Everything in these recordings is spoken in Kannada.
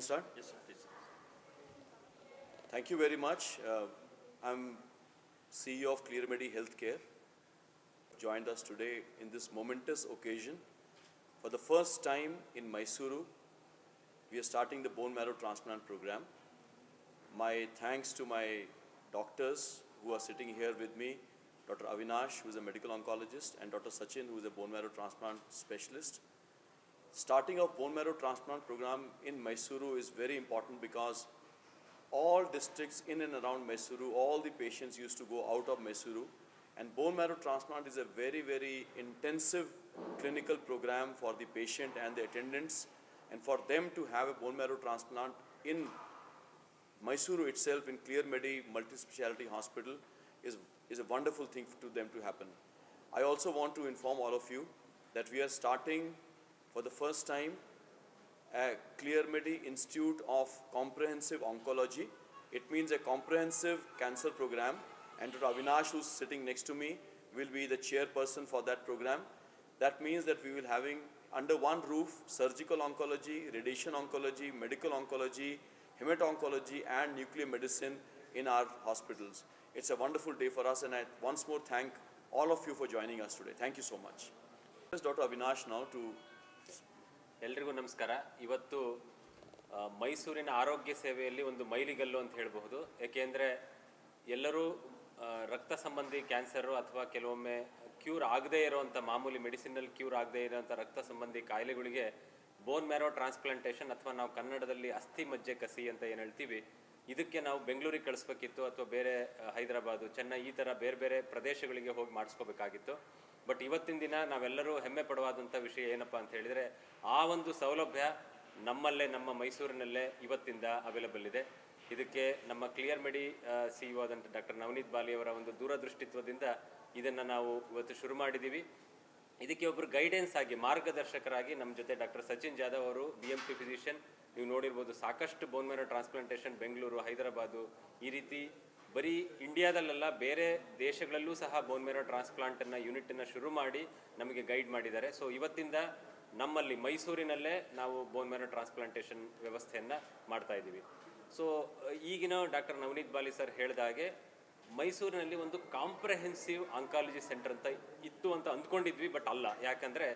Start? Yes, sir, please. Thank you very much. Uh, I'm CEO of ClearMedi Healthcare. Joined us today in this momentous occasion. For the first time in Mysuru, we are starting the bone marrow transplant program. My thanks to my doctors who are sitting here with me, Dr. Avinash, who is a medical oncologist, and Dr. Sachin, who is a bone marrow transplant specialist. Starting of bone marrow transplant program in Mysuru is very important because all districts in and around Mysuru, all the patients used to go out of Mysuru. And bone marrow transplant is a very, very intensive clinical program for the patient and the attendants. And for them to have a bone marrow transplant in Mysuru itself, in Clear Medi Multi-Speciality Hospital, is, is a wonderful thing to them to happen. I also want to inform all of you that we are starting for the first time a Clear ClearMedi Institute of Comprehensive Oncology. It means a comprehensive cancer program, and Dr. Avinash, who's sitting next to me, will be the chairperson for that program. That means that we will having under one roof surgical oncology, radiation oncology, medical oncology, hemato-oncology, and nuclear medicine in our hospitals. It's a wonderful day for us, and I once more thank all of you for joining us today. Thank you so much. Dr. Avinash now to ಎಲ್ರಿಗೂ ನಮಸ್ಕಾರ. ಇವತ್ತು ಮೈಸೂರಿನ ಆರೋಗ್ಯ ಸೇವೆಯಲ್ಲಿ ಒಂದು ಮೈಲಿಗಲ್ಲು ಅಂತ ಹೇಳಬಹುದು. ಏಕೆಂದರೆ ಎಲ್ಲರೂ ರಕ್ತ ಸಂಬಂಧಿ ಕ್ಯಾನ್ಸರು ಅಥವಾ ಕೆಲವೊಮ್ಮೆ ಕ್ಯೂರ್ ಆಗದೇ ಇರೋವಂಥ ಮಾಮೂಲಿ ಮೆಡಿಸಿನಲ್ಲಿ ಕ್ಯೂರ್ ಆಗದೇ ಇರೋಂಥ ರಕ್ತ ಸಂಬಂಧಿ ಕಾಯಿಲೆಗಳಿಗೆ ಬೋನ್ ಮ್ಯಾರೋ ಟ್ರಾನ್ಸ್ಪ್ಲಾಂಟೇಷನ್ ಅಥವಾ ನಾವು ಕನ್ನಡದಲ್ಲಿ ಅಸ್ಥಿ ಮಜ್ಜೆ ಕಸಿ ಅಂತ ಏನು ಹೇಳ್ತೀವಿ, ಇದಕ್ಕೆ ನಾವು ಬೆಂಗಳೂರಿಗೆ ಕಳಿಸ್ಬೇಕಿತ್ತು ಅಥವಾ ಬೇರೆ ಹೈದರಾಬಾದು, ಚೆನ್ನೈ ಈ ಥರ ಬೇರೆ ಬೇರೆ ಪ್ರದೇಶಗಳಿಗೆ ಹೋಗಿ ಮಾಡಿಸ್ಕೋಬೇಕಾಗಿತ್ತು. ಬಟ್ ಇವತ್ತಿನ ದಿನ ನಾವೆಲ್ಲರೂ ಹೆಮ್ಮೆ ಪಡುವಾದಂಥ ವಿಷಯ ಏನಪ್ಪ ಅಂತ ಹೇಳಿದರೆ, ಆ ಒಂದು ಸೌಲಭ್ಯ ನಮ್ಮಲ್ಲೇ, ನಮ್ಮ ಮೈಸೂರಿನಲ್ಲೇ ಇವತ್ತಿಂದ ಅವೈಲಬಲ್ ಇದೆ. ಇದಕ್ಕೆ ನಮ್ಮ ಕ್ಲಿಯರ್ ಮೆಡಿ ಸಿ ಇ ಆದಂಥ ಡಾಕ್ಟರ್ ನವನೀತ್ ಬಾಲಿ ಅವರ ಒಂದು ದೂರದೃಷ್ಟಿತ್ವದಿಂದ ಇದನ್ನು ನಾವು ಇವತ್ತು ಶುರು ಮಾಡಿದ್ದೀವಿ ಇದಕ್ಕೆ ಒಬ್ಬರು ಗೈಡೆನ್ಸ್ ಆಗಿ, ಮಾರ್ಗದರ್ಶಕರಾಗಿ ನಮ್ಮ ಜೊತೆ ಡಾಕ್ಟರ್ ಸಚಿನ್ ಜಾಧವ್ ಅವರು ಬಿ ಎಂ ಪಿ ಫಿಸಿಷಿಯನ್ ನೀವು ನೋಡಿರ್ಬೋದು ಸಾಕಷ್ಟು bone marrow transplantation Bengaluru, Hyderabad ಈ ರೀತಿ ಬರೀ ಇಂಡಿಯಾದಲ್ಲೆಲ್ಲ ಬೇರೆ ದೇಶಗಳಲ್ಲೂ ಸಹ ಬೋನ್ ಮೇರೋ ಟ್ರಾನ್ಸ್ಪ್ಲಾಂಟನ್ನು ಯೂನಿಟನ್ನು ಶುರು ಮಾಡಿ ನಮಗೆ ಗೈಡ್ ಮಾಡಿದ್ದಾರೆ. ಸೊ ಇವತ್ತಿಂದ ನಮ್ಮಲ್ಲಿ ಮೈಸೂರಿನಲ್ಲೇ ನಾವು ಬೋನ್ ಮೇರೋ ಟ್ರಾನ್ಸ್ಪ್ಲಾಂಟೇಷನ್ ವ್ಯವಸ್ಥೆಯನ್ನು ಮಾಡ್ತಾ ಇದ್ದೀವಿ. ಸೊ ಈಗಿನ ಡಾಕ್ಟರ್ ನವನೀತ್ ಬಾಲಿ ಸರ್ ಹೇಳಿದ ಹಾಗೆ ಮೈಸೂರಿನಲ್ಲಿ ಒಂದು ಕಾಂಪ್ರಹೆನ್ಸಿವ್ ಆಂಕಾಲಜಿ ಸೆಂಟರ್ ಅಂತ ಇತ್ತು ಅಂತ ಅಂದ್ಕೊಂಡಿದ್ವಿ ಬಟ್ ಅಲ್ಲ. ಯಾಕಂದರೆ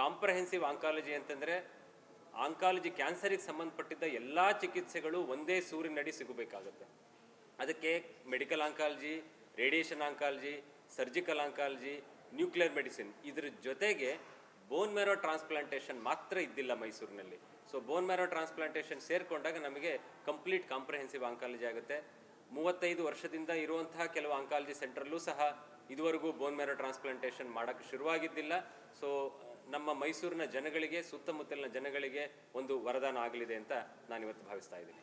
ಕಾಂಪ್ರಹೆನ್ಸಿವ್ ಆಂಕಾಲಜಿ ಅಂತಂದರೆ ಆಂಕಾಲಜಿ ಕ್ಯಾನ್ಸರಿಗೆ ಸಂಬಂಧಪಟ್ಟಿದ್ದ ಎಲ್ಲ ಚಿಕಿತ್ಸೆಗಳು ಒಂದೇ ಸೂರಿನಡಿ ಸಿಗಬೇಕಾಗುತ್ತೆ. ಅದಕ್ಕೆ medical oncology, radiation oncology, surgical oncology, nuclear medicine ಇದ್ರ ಜೊತೆಗೆ ಬೋನ್ ಮ್ಯಾರೋ ಟ್ರಾನ್ಸ್ಪ್ಲಾಂಟೇಷನ್ ಮಾತ್ರ ಇದ್ದಿಲ್ಲ ಮೈಸೂರಿನಲ್ಲಿ. ಸೊ ಬೋನ್ ಮ್ಯಾರೋ ಟ್ರಾನ್ಸ್ಪ್ಲಾಂಟೇಷನ್ ಸೇರಿಕೊಂಡಾಗ ನಮಗೆ ಕಂಪ್ಲೀಟ್ ಕಾಂಪ್ರಹೆನ್ಸಿವ್ ಆಂಕಾಲಜಿ ಆಗುತ್ತೆ. ಮೂವತ್ತೈದು ವರ್ಷದಿಂದ ಇರುವಂತಹ ಕೆಲವು ಆಂಕಾಲಜಿ ಸೆಂಟ್ರಲ್ಲೂ ಸಹ ಇದುವರೆಗೂ ಬೋನ್ ಮ್ಯಾರೋ ಟ್ರಾನ್ಸ್ಪ್ಲಾಂಟೇಷನ್ ಮಾಡೋಕ್ಕೆ ಶುರುವಾಗಿದ್ದಿಲ್ಲ. ಸೊ ನಮ್ಮ ಮೈಸೂರಿನ ಜನಗಳಿಗೆ, ಸುತ್ತಮುತ್ತಲಿನ ಜನಗಳಿಗೆ ಒಂದು ವರದಾನ ಆಗಲಿದೆ ಅಂತ ನಾನು ಇವತ್ತು ಭಾವಿಸ್ತಾ ಇದ್ದೀನಿ.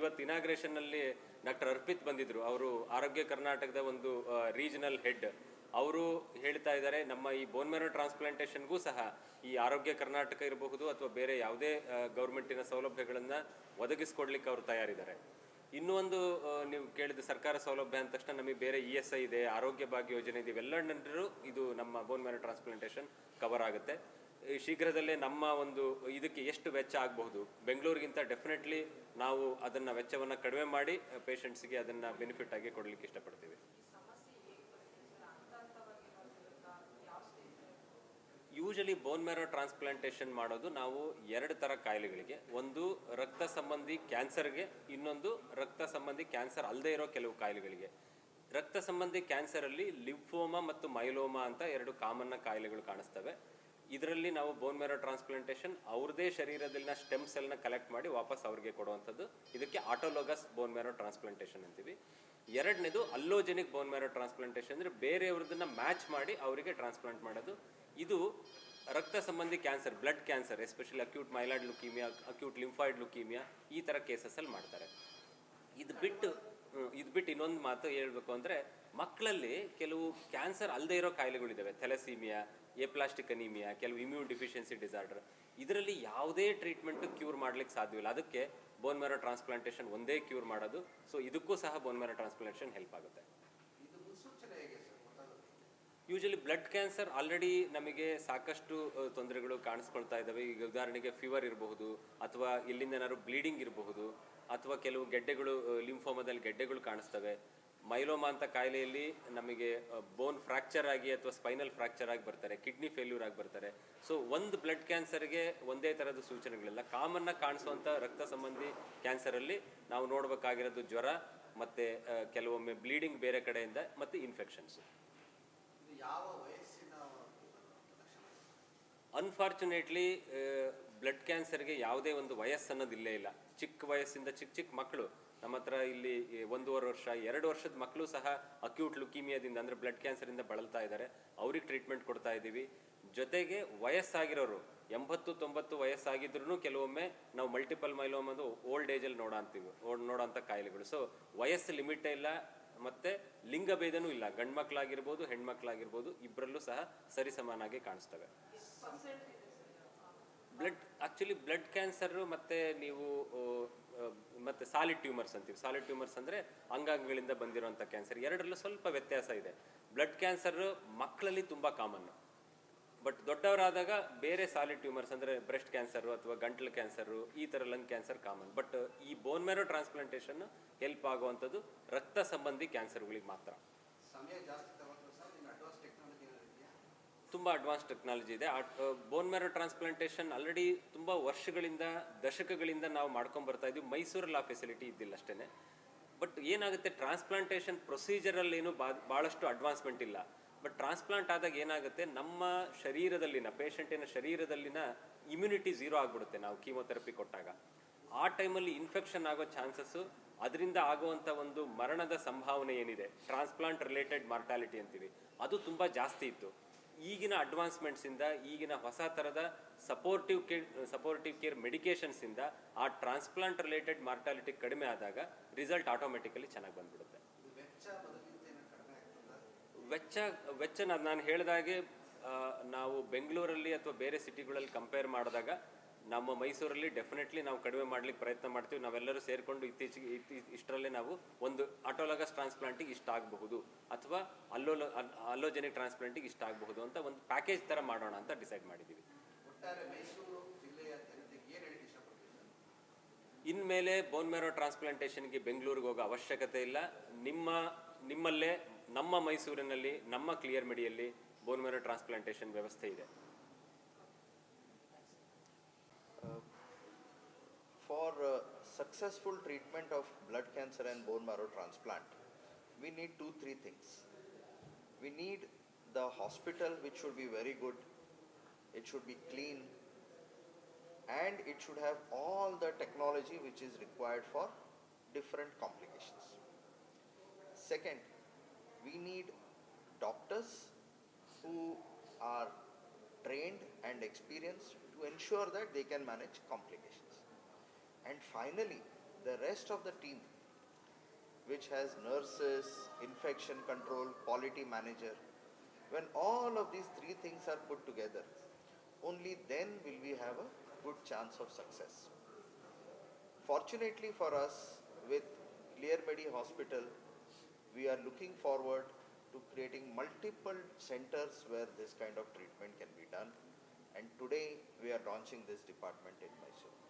ಇವತ್ತು ಇನಾಗ್ರೇಷನ್ನಲ್ಲಿ ಡಾಕ್ಟರ್ ಅರ್ಪಿತ್ ಬಂದಿದ್ರು. ಅವರು ಆರೋಗ್ಯ ಕರ್ನಾಟಕದ ಒಂದು ರೀಜನಲ್ ಹೆಡ್ ಅವರು ಹೇಳ್ತಾ ಇದ್ದಾರೆ, ನಮ್ಮ ಈ ಬೋನ್ ಮ್ಯಾರೋ ಟ್ರಾನ್ಸ್ಪ್ಲಾಂಟೇಷನ್ಗೂ ಸಹ ಈ ಆರೋಗ್ಯ ಕರ್ನಾಟಕ ಇರಬಹುದು ಅಥವಾ ಬೇರೆ ಯಾವುದೇ ಗೌರ್ಮೆಂಟಿನ ಸೌಲಭ್ಯಗಳನ್ನು ಒದಗಿಸ್ಕೊಡ್ಲಿಕ್ಕೆ ಅವರು ತಯಾರಿದ್ದಾರೆ. ಇನ್ನೂ ನೀವು ಕೇಳಿದ ಸರ್ಕಾರ ಸೌಲಭ್ಯ ಅಂದ ತಕ್ಷಣ ನಮಗೆ ಬೇರೆ ಇ ಎಸ್ ಐ ಇದೆ, ಆರೋಗ್ಯ ಭಾಗ್ಯ ಯೋಜನೆ ಇದೆ ಇವೆಲ್ಲರೂ ಇದು ನಮ್ಮ ಬೋನ್ ಮ್ಯಾರೋ ಟ್ರಾನ್ಸ್ಪ್ಲಾಂಟೇಷನ್ ಕವರ್ ಆಗುತ್ತೆ. ಶೀಘ್ರದಲ್ಲೇ ನಮ್ಮ ಒಂದು ಇದಕ್ಕೆ ಎಷ್ಟು ವೆಚ್ಚ ಆಗಬಹುದು? ಬೆಂಗಳೂರಿಗಿಂತ ಡೆಫಿನೆಟ್ಲಿ ನಾವು ಅದನ್ನು ವೆಚ್ಚವನ್ನು ಕಡಿಮೆ ಮಾಡಿ ಪೇಷಂಟ್ಸ್ಗೆ ಅದನ್ನು ಬೆನಿಫಿಟ್ ಆಗಿ ಕೊಡಲಿಕ್ಕೆ ಇಷ್ಟಪಡ್ತೀವಿ. ಯೂಶಲಿ ಬೋನ್ ಮ್ಯಾರೋ ಟ್ರಾನ್ಸ್ಪ್ಲಾಂಟೇಷನ್ ಮಾಡೋದು ನಾವು ಎರಡು ಥರ ಕಾಯಿಲೆಗಳಿಗೆ. ಒಂದು ರಕ್ತ ಸಂಬಂಧಿ ಕ್ಯಾನ್ಸರ್ಗೆ, ಇನ್ನೊಂದು ರಕ್ತ ಸಂಬಂಧಿ ಕ್ಯಾನ್ಸರ್ ಅಲ್ಲದೆ ಇರೋ ಕೆಲವು ಕಾಯಿಲೆಗಳಿಗೆ. ರಕ್ತ ಸಂಬಂಧಿ ಕ್ಯಾನ್ಸರಲ್ಲಿ ಲಿಂಫೋಮಾ ಮತ್ತು ಮೈಲೋಮಾ ಅಂತ ಎರಡು ಕಾಮನ್ನ ಕಾಯಿಲೆಗಳು ಕಾಣಿಸ್ತವೆ. ಇದರಲ್ಲಿ ನಾವು ಬೋನ್ ಮೆರೋ ಟ್ರಾನ್ಸ್ಪ್ಲಾಂಟೇಷನ್ ಅವ್ರದೇ ಶರೀರದಲ್ಲಿನ ಸ್ಟೆಮ್ ಸೆಲ್ನ ಕಲೆಕ್ಟ್ ಮಾಡಿ ವಾಪಸ್ ಅವ್ರಿಗೆ ಕೊಡುವಂಥದ್ದು. ಇದಕ್ಕೆ ಆಟೋಲೋಗಸ್ ಬೋನ್ ಮ್ಯಾರೋ ಟ್ರಾನ್ಸ್ಪ್ಲಾಂಟೇಷನ್ ಅಂತೀವಿ. ಎರಡನೇದು ಅಲ್ಲೋಜೆನಿಕ್ ಬೋನ್ ಮೆರೋ ಟ್ರಾನ್ಸ್ಪ್ಲಾಂಟೇಷನ್ ಅಂದರೆ ಬೇರೆಯವ್ರದನ್ನ ಮ್ಯಾಚ್ ಮಾಡಿ ಅವರಿಗೆ ಟ್ರಾನ್ಸ್ಪ್ಲಾಂಟ್ ಮಾಡೋದು. ಇದು ರಕ್ತ ಸಂಬಂಧಿ cancer blood cancer especially acute myeloid leukaemia acute lymphoid leukaemia ಈ ಥರ ಕೇಸಸಲ್ಲಿ ಮಾಡ್ತಾರೆ. ಇದು ಬಿಟ್ಟು ಇದು ಬಿಟ್ಟು ಇನ್ನೊಂದು ಮಾತು ಹೇಳ್ಬೇಕು ಅಂದರೆ ಮಕ್ಕಳಲ್ಲಿ ಕೆಲವು ಕ್ಯಾನ್ಸರ್ ಅಲ್ಲದೆ ಇರೋ ಕಾಯಿಲೆಗಳಿದ್ದಾವೆ ಥೆಲಸೀಮಿಯಾ ಎಪ್ಲಾಸ್ಟಿಕ್ ಅನೀಮಿಯಾ ಕೆಲವು ಇಮ್ಯೂನ್ ಡಿಫಿಷಿಯನ್ಸಿ ಡಿಸಾರ್ಡರ್. ಇದರಲ್ಲಿ ಯಾವುದೇ ಟ್ರೀಟ್ಮೆಂಟ್ ಕ್ಯೂರ್ ಮಾಡ್ಲಿಕ್ಕೆ ಸಾಧ್ಯವಿಲ್ಲ ಅದಕ್ಕೆ ಬೋನ್ ಮ್ಯಾರೋ ಟ್ರಾನ್ಸ್ಪ್ಲಾಂಟೇಷನ್ ಒಂದೇ ಕ್ಯೂರ್ ಮಾಡೋದು. ಸೊ ಇದಕ್ಕೂ ಸಹ ಬೋನ್ ಮ್ಯಾರೋ ಟ್ರಾನ್ಸ್ಪ್ಲಾಂಟೇಷನ್ ಹೆಲ್ಪ್ ಆಗುತ್ತೆ. ಯೂಶಲಿ ಬ್ಲಡ್ ಕ್ಯಾನ್ಸರ್ ಆಲ್ರೆಡಿ ನಮಗೆ ಸಾಕಷ್ಟು ತೊಂದರೆಗಳು ಕಾಣಿಸ್ಕೊಳ್ತಾ ಇದ್ದಾವೆ ಈಗ ಉದಾಹರಣೆಗೆ ಫೀವರ್ ಇರಬಹುದು ಅಥವಾ ಇಲ್ಲಿಂದ ಏನಾದ್ರು ಬ್ಲೀಡಿಂಗ್ ಇರಬಹುದು. ಅಥವಾ ಕೆಲವು ಗೆಡ್ಡೆಗಳು ಲಿಂಫೋಮದಲ್ಲಿ ಗೆಡ್ಡೆಗಳು ಕಾಣಿಸ್ತವೆ. ಮೈಲೋಮಾ ಅಂತ ಕಾಯಿಲೆಯಲ್ಲಿ ನಮಗೆ ಬೋನ್ ಫ್ರಾಕ್ಚರ್ ಆಗಿ ಅಥವಾ ಸ್ಪೈನಲ್ ಫ್ರಾಕ್ಚರ್ ಆಗಿ ಬರ್ತಾರೆ ಕಿಡ್ನಿ ಫೇಲ್ಯೂರ್ ಆಗಿ ಬರ್ತಾರೆ. ಸೊ ಒಂದು ಬ್ಲಡ್ ಕ್ಯಾನ್ಸರ್ಗೆ ಒಂದೇ ಥರದ ಸೂಚನೆಗಳಿಲ್ಲ. ಕಾಮನ್ನ ಕಾಣಿಸುವಂಥ ರಕ್ತ ಸಂಬಂಧಿ ಕ್ಯಾನ್ಸರಲ್ಲಿ ನಾವು ನೋಡಬೇಕಾಗಿರೋದು ಜ್ವರ ಮತ್ತು ಕೆಲವೊಮ್ಮೆ ಬ್ಲೀಡಿಂಗ್ ಬೇರೆ ಕಡೆಯಿಂದ ಮತ್ತು ಇನ್ಫೆಕ್ಷನ್ಸ್ ಯಾವ ವಯಸ್ಸಿನ ಲಕ್ಷಣ ಅನ್ಫಾರ್ಚುನೇಟ್ಲಿ ಬ್ಲಡ್ ಕ್ಯಾನ್ಸರ್ಗೆ ಯಾವುದೇ ಒಂದು ವಯಸ್ಸು ಅನ್ನೋದು ಇಲ್ಲೇ. ಚಿಕ್ಕ ವಯಸ್ಸಿಂದ ಚಿಕ್ಕ ಚಿಕ್ಕ ಮಕ್ಕಳು. ನಮ್ಮ ಹತ್ರ ಇಲ್ಲಿ ಒಂದೂವರೆ ವರ್ಷ, ಎರಡು ವರ್ಷದ ಮಕ್ಕಳು ಸಹ ಅಕ್ಯೂಟ್ ಲುಕೀಮಿಯಾದಿಂದ ಅಂದರೆ ಬ್ಲಡ್ ಕ್ಯಾನ್ಸರಿಂದ ಬಳಲ್ತಾ ಇದ್ದಾರೆ. ಅವ್ರಿಗೆ ಟ್ರೀಟ್ಮೆಂಟ್ ಕೊಡ್ತಾ ಇದ್ದೀವಿ. ಜೊತೆಗೆ ವಯಸ್ಸಾಗಿರೋರು, ಎಂಬತ್ತು, ತೊಂಬತ್ತು ವಯಸ್ಸಾಗಿದ್ರು ಕೆಲವೊಮ್ಮೆ ನಾವು ಮಲ್ಟಿಪಲ್ ಮೈಲೋಮ್ ಅದು ಓಲ್ಡ್ ಏಜಲ್ಲಿ ನೋಡೋ ಅಂತೀವಿ ನೋಡೋಂಥ ಕಾಯಿಲೆಗಳು. ಸೊ ವಯಸ್ಸು ಲಿಮಿಟೇ ಇಲ್ಲ, ಮತ್ತು ಲಿಂಗ ಭೇದನೂ ಇಲ್ಲ. ಗಂಡು ಮಕ್ಕಳಾಗಿರ್ಬೋದು ಹೆಣ್ಮಕ್ಳಾಗಿರ್ಬೋದು ಇಬ್ಬರಲ್ಲೂ ಸಹ ಸರಿಸಮಾನಾಗಿ ಕಾಣಿಸ್ತವೆ. ಬ್ಲಡ್ ಆಕ್ಚುಲಿ ಬ್ಲಡ್ ಕ್ಯಾನ್ಸರ್ ಮತ್ತೆ ನೀವು ಮತ್ತೆ ಸಾಲಿಡ್ ಟ್ಯೂಮರ್ಸ್ ಅಂತೀವಿ. ಸಾಲಿಡ್ ಟ್ಯೂಮರ್ಸ್ ಅಂದ್ರೆ ಅಂಗಾಂಗಗಳಿಂದ ಬಂದಿರುವಂಥ ಕ್ಯಾನ್ಸರ್ ಎರಡರಲ್ಲೂ ಸ್ವಲ್ಪ ವ್ಯತ್ಯಾಸ ಇದೆ. ಬ್ಲಡ್ ಕ್ಯಾನ್ಸರ್ ಮಕ್ಕಳಲ್ಲಿ ತುಂಬಾ ಕಾಮನ್ ಬಟ್ ದೊಡ್ಡವರಾದಾಗ ಬೇರೆ ಸಾಲಿಡ್ ಟ್ಯೂಮರ್ಸ್ ಅಂದ್ರೆ ಬ್ರೆಸ್ಟ್ ಕ್ಯಾನ್ಸರ್ ಅಥವಾ ಗಂಟಲು ಕ್ಯಾನ್ಸರ್ ಈ ತರ ಲಂಗ್ ಕ್ಯಾನ್ಸರ್ ಕಾಮನ್ ಬಟ್ ಈ ಬೋನ್ ಮ್ಯಾರೋ ಟ್ರಾನ್ಸ್ಪ್ಲಾಂಟೇಷನ್ ಹೆಲ್ಪ್ ಆಗುವಂಥದ್ದು ರಕ್ತ ಸಂಬಂಧಿ ಕ್ಯಾನ್ಸರ್ಗಳಿಗೆ ಮಾತ್ರ ಸಮಯ ಜಾಸ್ತಿ ತಗೊಂಡ್ರು ಸರ್ ಇನ್ನು ಅಡ್ವಾನ್ಸ್ ಟೆಕ್ನಾಲಜಿ ಏನಾದ್ರು ಇದೆಯಾ ತುಂಬ ಅಡ್ವಾನ್ಸ್ ಟೆಕ್ನಾಲಜಿ ಇದೆ. ಬೋನ್ ಮ್ಯಾರೋ ಟ್ರಾನ್ಸ್ಪ್ಲಾಂಟೇಷನ್ ಆಲ್ರೆಡಿ ತುಂಬ ವರ್ಷಗಳಿಂದ, ದಶಕಗಳಿಂದ ನಾವು ಮಾಡ್ಕೊಂಡ್ ಬರ್ತಾ ಇದ್ದೀವಿ. ಮೈಸೂರಲ್ಲಿ ಆ ಫೆಸಿಲಿಟಿ ಇದ್ದಿಲ್ಲ ಅಷ್ಟೇ ಬಟ್ ಏನಾಗುತ್ತೆ? ಟ್ರಾನ್ಸ್ಪ್ಲಾಂಟೇಷನ್ ಪ್ರೊಸೀಜರಲ್ಲೇನು ಬಾ ಭಾಳಷ್ಟು ಅಡ್ವಾನ್ಸ್ಮೆಂಟ್ ಇಲ್ಲ. ಬಟ್ ಟ್ರಾನ್ಸ್ಪ್ಲಾಂಟ್ ಆದಾಗ ಏನಾಗುತ್ತೆ? ನಮ್ಮ ಶರೀರದಲ್ಲಿನ ಪೇಷಂಟಿನ ಶರೀರದಲ್ಲಿನ ಇಮ್ಯುನಿಟಿ ಝೀರೋ ಆಗಿಬಿಡುತ್ತೆ ನಾವು ಕೀಮೊಥೆರಪಿ ಕೊಟ್ಟಾಗ. ಆ ಟೈಮಲ್ಲಿ ಇನ್ಫೆಕ್ಷನ್ ಆಗೋ ಚಾನ್ಸಸ್ಸು ಅದರಿಂದ ಆಗುವಂಥ ಒಂದು ಮರಣದ ಸಂಭಾವನೆ ಏನಿದೆ? ಟ್ರಾನ್ಸ್ಪ್ಲಾಂಟ್ ರಿಲೇಟೆಡ್ ಮಾರ್ಟಾಲಿಟಿ ಅಂತೀವಿ. ಅದು ತುಂಬ ಜಾಸ್ತಿ ಇತ್ತು. ಈಗಿನ ಅಡ್ವಾನ್ಸ್ಮೆಂಟ್ಸಿಂದ ಈಗಿನ ಹೊಸ ಥರದ ಸಪೋರ್ಟಿವ್ ಕೇರ್ ಸಪೋರ್ಟಿವ್ ಕೇರ್ ಮೆಡಿಕೇಷನ್ಸಿಂದ ಆ ಟ್ರಾನ್ಸ್ಪ್ಲಾಂಟ್ ರಿಲೇಟೆಡ್ ಮಾರ್ಟಾಲಿಟಿ ಕಡಿಮೆ ಆದಾಗ ರಿಸಲ್ಟ್ ಆಟೋಮೆಟಿಕಲಿ ಚೆನ್ನಾಗಿ ಬಂದ್ಬಿಡುತ್ತೆ. ವೆಚ್ಚ ವೆಚ್ಚ ನಾನು ಹೇಳಿದಾಗೆ ನಾವು ಬೆಂಗಳೂರಲ್ಲಿ ಅಥವಾ ಬೇರೆ ಸಿಟಿಗಳಲ್ಲಿ ಕಂಪೇರ್ ಮಾಡಿದಾಗ ನಮ್ಮ ಮೈಸೂರಲ್ಲಿ ಡೆಫಿನೆಟ್ಲಿ ನಾವು ಕಡಿಮೆ ಮಾಡ್ಲಿಕ್ಕೆ ಪ್ರಯತ್ನ ಮಾಡ್ತೀವಿ. ನಾವೆಲ್ಲರೂ ಸೇರಿಕೊಂಡು ಇತ್ತೀಚೆಗೆ ಇತ್ತೀ- ಇಷ್ಟರಲ್ಲೇ ನಾವು ಒಂದು ಆಟೋಲಾಗಸ್ ಟ್ರಾನ್ಸ್ಪ್ಲಾಂಟಿಗೆ ಇಷ್ಟ ಆಗಬಹುದು ಅಥವಾ ಅಲ್ಲೋಲ ಅಲ್ಲೋಜೆನಿಕ್ ಟ್ರಾನ್ಸ್ಪ್ಲಾಂಟಿಗೆ ಇಷ್ಟ ಆಗಬಹುದು ಅಂತ ಒಂದು ಪ್ಯಾಕೇಜ್ ಥರ ಮಾಡೋಣ ಅಂತ ಡಿಸೈಡ್ ಮಾಡಿದ್ದೀವಿ ಇನ್ಮೇಲೆ ಬೋನ್ ಮೇರೋ ಟ್ರಾನ್ಸ್ಪ್ಲಾಂಟೇಷನ್ಗೆ ಬೆಂಗಳೂರಿಗೆ ಹೋಗೋ ಅವಶ್ಯಕತೆ ಇಲ್ಲ. ನಿಮ್ಮ ನಿಮ್ಮಲ್ಲೇ ನಮ್ಮ ಮೈಸೂರಿನಲ್ಲಿ ನಮ್ಮ ಕ್ಲಿಯರ್ ಮಿಡಿಯಲ್ಲಿ ಬೋನ್ ಮೇರೋ ಟ್ರಾನ್ಸ್ಪ್ಲಾಂಟೇಷನ್ ವ್ಯವಸ್ಥೆ ಇದೆ. Successful treatment of blood cancer and bone marrow transplant, we need two, three things. We need the hospital, which should be very good, it should be clean, and it should have all the technology which is required for different complications. Second, we need doctors who are trained and experienced to ensure that they can manage complications. And finally, the rest of the team, which has nurses, infection control, quality manager, when all of these three things are put together, only then will we have a good chance of success. Fortunately for us, with Clear Medi Hospital, we are looking forward to creating multiple centers where this kind of treatment can be done. And today we are launching this department in Mysore.